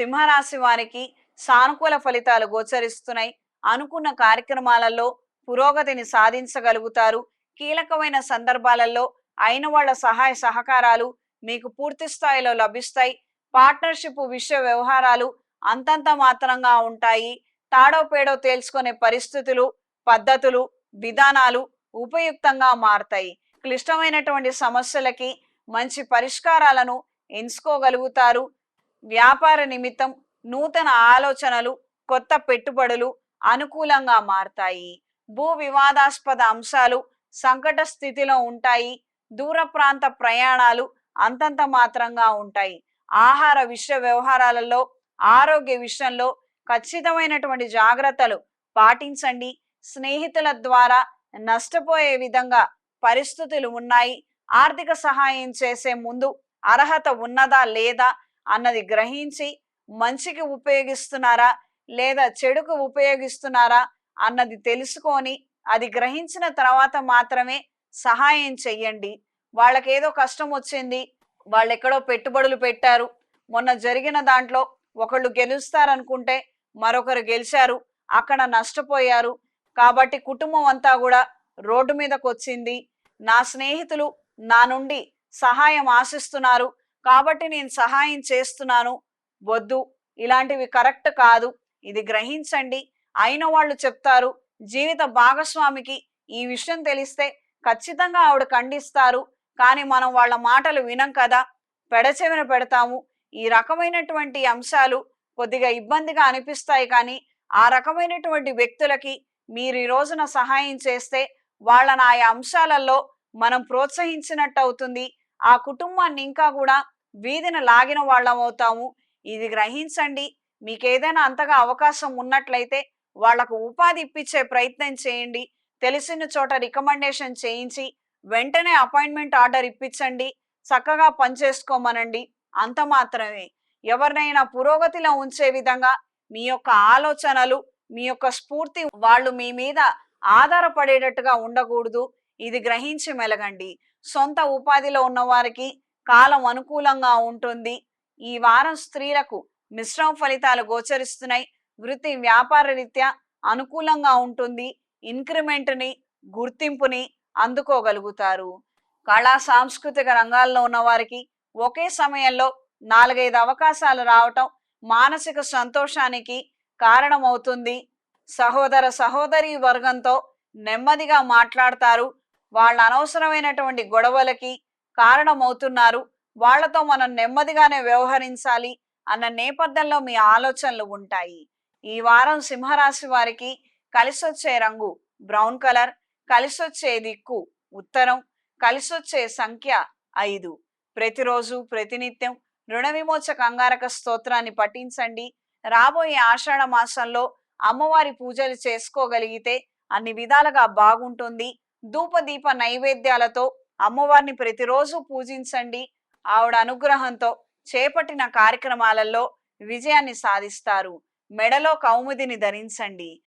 సింహరాశి వారికి సానుకూల ఫలితాలు గోచరిస్తున్నాయి. అనుకున్న కార్యక్రమాలలో పురోగతిని సాధించగలుగుతారు. కీలకమైన సందర్భాలలో అయిన వాళ్ళ సహాయ సహకారాలు మీకు పూర్తి స్థాయిలో లభిస్తాయి. పార్ట్నర్షిప్ విషయ వ్యవహారాలు అంతంత మాత్రంగా ఉంటాయి. తాడో పేడో తేల్చుకునే పరిస్థితులు పద్ధతులు విధానాలు ఉపయుక్తంగా మారతాయి. క్లిష్టమైనటువంటి సమస్యలకి మంచి పరిష్కారాలను ఎంచుకోగలుగుతారు. వ్యాపార నిమిత్తం నూతన ఆలోచనలు కొత్త పెట్టుబడులు అనుకూలంగా మారతాయి. భూ వివాదాస్పద అంశాలు సంకట స్థితిలో ఉంటాయి. దూర ప్రాంత ప్రయాణాలు అంతంత మాత్రంగా ఉంటాయి. ఆహార విషయ వ్యవహారాలలో ఆరోగ్య విషయంలో ఖచ్చితమైనటువంటి జాగ్రత్తలు పాటించండి. స్నేహితుల ద్వారా నష్టపోయే విధంగా పరిస్థితులు ఉన్నాయి. ఆర్థిక సహాయం చేసే ముందు అర్హత ఉన్నదా లేదా అన్నది గ్రహించి మంచికి ఉపయోగిస్తున్నారా లేదా చెడుకు ఉపయోగిస్తున్నారా అన్నది తెలుసుకొని అది గ్రహించిన తర్వాత మాత్రమే సహాయం చెయ్యండి. వాళ్ళకేదో కష్టం వచ్చింది వాళ్ళు ఎక్కడో పెట్టుబడులు పెట్టారు. మొన్న జరిగిన దాంట్లో ఒకళ్ళు గెలుస్తారనుకుంటే మరొకరు గెలిచారు అక్కడ నష్టపోయారు. కాబట్టి కుటుంబం అంతా కూడా రోడ్డు మీదకు వచ్చింది నా స్నేహితులు నా నుండి సహాయం ఆశిస్తున్నారు. కాబట్టి నేను సహాయం చేస్తున్నాను. వద్దు. ఇలాంటివి కరెక్ట్ కాదు. ఇది గ్రహించండి. అయిన వాళ్ళు చెప్తారు జీవిత భాగస్వామికి ఈ విషయం తెలిస్తే ఖచ్చితంగా ఆవిడ ఖండిస్తారు. కానీ మనం వాళ్ళ మాటలు వినం కదా. పెడచెవిన పెడతాము. ఈ రకమైనటువంటి అంశాలు కొద్దిగా ఇబ్బందిగా అనిపిస్తాయి కానీ ఆ రకమైనటువంటి వ్యక్తులకి మీరు ఈ రోజున సహాయం చేస్తే వాళ్ళని ఆయా అంశాలలో మనం ప్రోత్సహించినట్టు అవుతుంది. ఆ కుటుంబాన్ని ఇంకా కూడా వీధిన లాగిన వాళ్ళం అవుతాము. ఇది గ్రహించండి. మీకు ఏదైనా అంతగా అవకాశం ఉన్నట్లయితే వాళ్ళకు ఉపాధి ఇప్పించే ప్రయత్నం చేయండి. తెలిసిన చోట రికమెండేషన్ చేయించి వెంటనే అపాయింట్మెంట్ ఆర్డర్ ఇప్పించండి. చక్కగా పనిచేసుకోమనండి అంత మాత్రమే. ఎవరినైనా పురోగతిలో ఉంచే విధంగా మీ యొక్క ఆలోచనలు మీ యొక్క స్ఫూర్తి వాళ్ళు మీ మీద ఆధారపడేటట్టుగా ఉండకూడదు. ఇది గ్రహించి మెలగండి. సొంత ఉపాధిలో ఉన్నవారికి కాలం అనుకూలంగా ఉంటుంది. ఈ వారం స్త్రీలకు మిశ్రమ ఫలితాలు గోచరిస్తున్నాయి. వృత్తి వ్యాపార రీత్యా అనుకూలంగా ఉంటుంది. ఇంక్రిమెంట్ని గుర్తింపుని అందుకోగలుగుతారు. కళా సాంస్కృతిక రంగాల్లో ఉన్నవారికి ఒకే సమయంలో నాలుగైదు అవకాశాలు రావటం మానసిక సంతోషానికి కారణమవుతుంది. సహోదర సహోదరి వర్గంతో నెమ్మదిగా మాట్లాడతారు. వాళ్ళ అనవసరమైనటువంటి గొడవలకి కారణమవుతున్నారు. వాళ్ళతో మనం నెమ్మదిగానే వ్యవహరించాలి అన్న నేపథ్యంలో మీ ఆలోచనలు ఉంటాయి. ఈ వారం సింహరాశి వారికి కలిసొచ్చే రంగు బ్రౌన్ కలర్ కలిసొచ్చే దిక్కు ఉత్తరం కలిసొచ్చే సంఖ్య ఐదు. ప్రతిరోజు ప్రతినిత్యం రుణ విమోచ అంగారక స్తోత్రాన్ని పఠించండి. రాబోయే ఆషాఢ మాసంలో అమ్మవారి పూజలు చేసుకోగలిగితే అన్ని విధాలుగా బాగుంటుంది. ధూపదీప నైవేద్యాలతో అమ్మవారిని ప్రతిరోజు పూజించండి. ఆవిడ అనుగ్రహంతో చేపట్టిన కార్యక్రమాలలో విజయాన్ని సాధిస్తారు. మెడలో కౌముదిని ధరించండి.